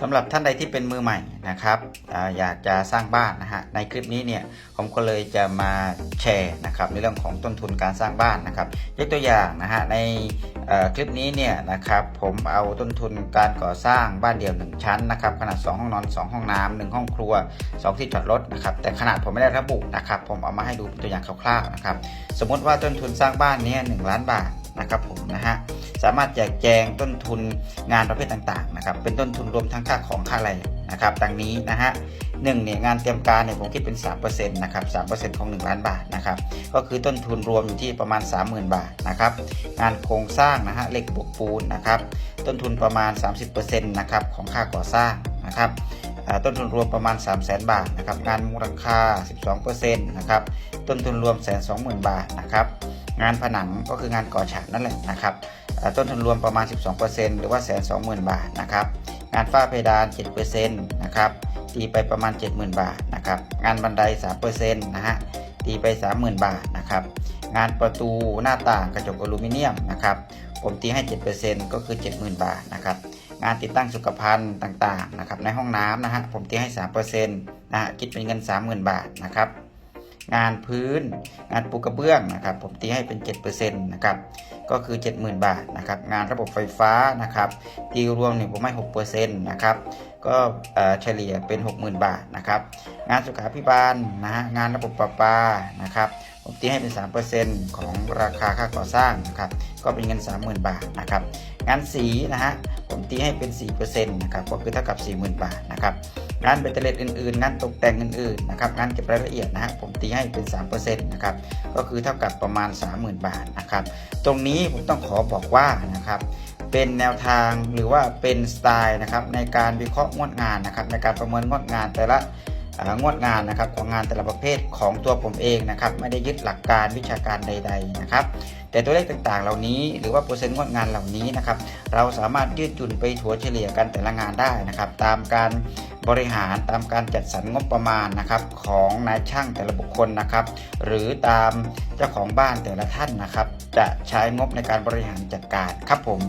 สำหรับท่านใดที่เป็นมือใหม่นะครับอยากจะสร้างบ้านนะฮะในคลิปนี้เนี่ยผมก็เลยจะมาแชร์นะครับในเรื่องของต้นทุนการสร้างบ้านนะครับยกตัวอย่างนะฮะในคลิปนี้เนี่ยนะครับผมเอาต้นทุนการก่อสร้างบ้านเดี่ยว 1 ชั้นนะครับขนาด 2 ห้องนอน 2 ห้องน้ำหนึ่งห้องครัว 2 ที่จอดรถนะครับแต่ขนาดผมไม่ได้ระบุนะครับผมเอามาให้ดูเป็นตัวอย่างคร่าวๆนะครับสมมติว่าต้นทุนสร้างบ้านนี้หนึ่งล้านบาทนะครับผมนะฮะ สามารถแจกแจงต้นทุนงานประเภทต่างๆนะครับเป็นต้นทุนรวมทั้งค่าของค่าอะไรนะครับดังนี้นะฮะหนึ่งเนี่ยงานเตรียมการเนี่ยผมคิดเป็น3%นะครับ3%ของ 1 ล้านบาทนะครับก็คือต้นทุนรวมอยู่ที่ประมาณ 30,000 บาทนะครับงานโครงสร้างนะฮะเหล็กบวกปูนนะครับต้นทุนประมาณ 30%นะครับของค่าก่อสร้างนะครับต้นทุนรวมประมาณ 3 0 0 0 0 0 บาทนะครับงานมูลค่า 12%นะครับต้นทุนรวม120,000บาทนะครับ งานผนังก็คืองานก่อฉาบนั่นแหละนะครับต้นทุนรวมประมาณ 12%หรือว่าแสนสองหมื่นบาทนะครับงานฝ้าเพดาน 7%นะครับตีไปประมาณ 70,000 บาทนะครับงานบันได 3%นะฮะตีไป 30,000 บาทนะครับงานประตูหน้าต่างกระจกอลูมิเนียมนะครับผมตีให้ 7%ก็คือ 70,000 บาทนะครับงานติดตั้งสุขภัณฑ์ต่างๆนะครับในห้องน้ำนะฮะผมตีให้ 3%นะฮะคิดเป็นเงิน 30,000 บาทนะครับ งานพื้น งานปูกระเบื้องนะครับ ผมตีให้เป็น7%นะครับก็คือ 70,000 บาทนะครับงานระบบไฟฟ้านะครับตีรวมเนี่ยผมให้6%นะครับก็เฉลี่ยเป็น 60,000 บาทนะครับงานสุขาภิบาลนะฮะงานระบบประปานะครับผมตีให้เป็น 3%ของราคาค่าก่อสร้างนะครับก็เป็นเงิน 30,000 บาทนะครับงานสีนะฮะผมตีให้เป็น 4%นะครับก็คือเท่ากับ 40,000 บาทนะครับ งานเบตเตอร์เลตอื่นๆ งานตกแต่งอื่นๆนะครับงานเก็บรายละเอียดนะฮะผมตีให้เป็น 3%นะครับก็คือเท่ากับประมาณ 30,000 บาทนะครับตรงนี้ผมต้องขอบอกว่านะครับเป็นแนวทางหรือว่าเป็นสไตล์นะครับในการวิเคราะห์งวดงานนะครับในการประเมินงวดงานแต่ละงวดงานนะครับของงานแต่ละประเภทของตัวผมเองนะครับไม่ได้ยึดหลักการวิชาการใด ๆนะครับ แต่ตัวเลขต่างๆ เหล่านี้หรือว่าเปอร์เซ็นต์งวดงานเหล่านี้นะครับเราสามารถยืดหยุ่นไปถัวเฉลี่ยกันแต่ละงานได้นะครับ ตามการบริหารตามการจัดสรรงบประมาณนะครับของนายช่างแต่ละบุคคลนะครับ หรือตามเจ้าของบ้านแต่ละท่านนะครับ จะใช้งบในการบริหารจัดการครับผม